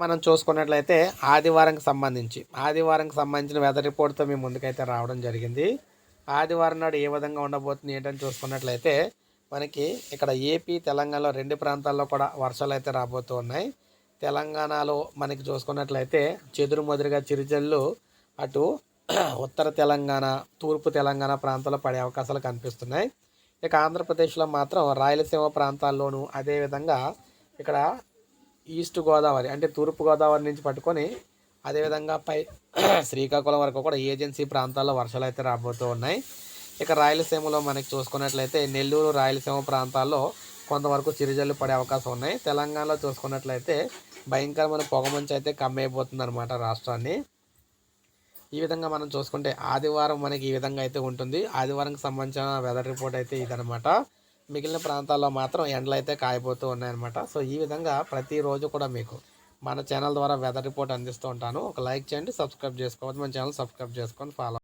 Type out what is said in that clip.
మనం చూసుకున్నట్లయితే ఆదివారంకి సంబంధించి ఆదివారంకి సంబంధించిన వెదర్ రిపోర్ట్తో మేము ముందుకైతే రావడం జరిగింది. ఆదివారం నాడు ఏ విధంగా ఉండబోతుంది ఏంటని చూసుకున్నట్లయితే మనకి ఇక్కడ ఏపీ తెలంగాణలో రెండు ప్రాంతాల్లో కూడా వర్షాలు అయితే రాబోతూ ఉన్నాయి. తెలంగాణలో మనకి చూసుకున్నట్లయితే చెదురు మదురుగా చిరుజల్లు అటు ఉత్తర తెలంగాణ తూర్పు తెలంగాణ ప్రాంతాల్లో పడే అవకాశాలు కనిపిస్తున్నాయి. ఇక ఆంధ్రప్రదేశ్లో మాత్రం రాయలసీమ ప్రాంతాల్లోనూ అదేవిధంగా ఇక్కడ ఈస్ట్ గోదావరి అంటే తూర్పు గోదావరి నుంచి పట్టుకొని అదేవిధంగా పై శ్రీకాకుళం వరకు కూడా ఏజెన్సీ ప్రాంతాల్లో వర్షాలు అయితే రాబోతూ ఉన్నాయి. ఇక రాయలసీమలో మనకి చూసుకున్నట్లయితే నెల్లూరు రాయలసీమ ప్రాంతాల్లో కొంతవరకు చిరుజల్లు పడే అవకాశం ఉన్నాయి. తెలంగాణలో చూసుకున్నట్లయితే భయంకరమైన పొగమంచు అయితే కమ్మైపోతుంది అనమాట రాష్ట్రాన్ని. ఈ విధంగా మనం చూసుకుంటే ఆదివారం మనకి ఈ విధంగా అయితే ఉంటుంది. ఆదివారంకి సంబంధించిన వెదర్ రిపోర్ట్ అయితే ఇదనమాట మిగిలిన ప్రాంతాల్లో మాత్రం ఎండలు అయితే కాయబోతూ ఉన్నాయన్నమాట. సో ఈ విధంగా ప్రతిరోజు కూడా మీకు మన ఛానల్ ద్వారా వెదర్ రిపోర్ట్ అందిస్తూ ఉంటాను. ఒక లైక్ చేయండి సబ్స్క్రైబ్ చేసుకోవచ్చు మన ఛానల్ సబ్స్క్రైబ్ చేసుకొని ఫాలో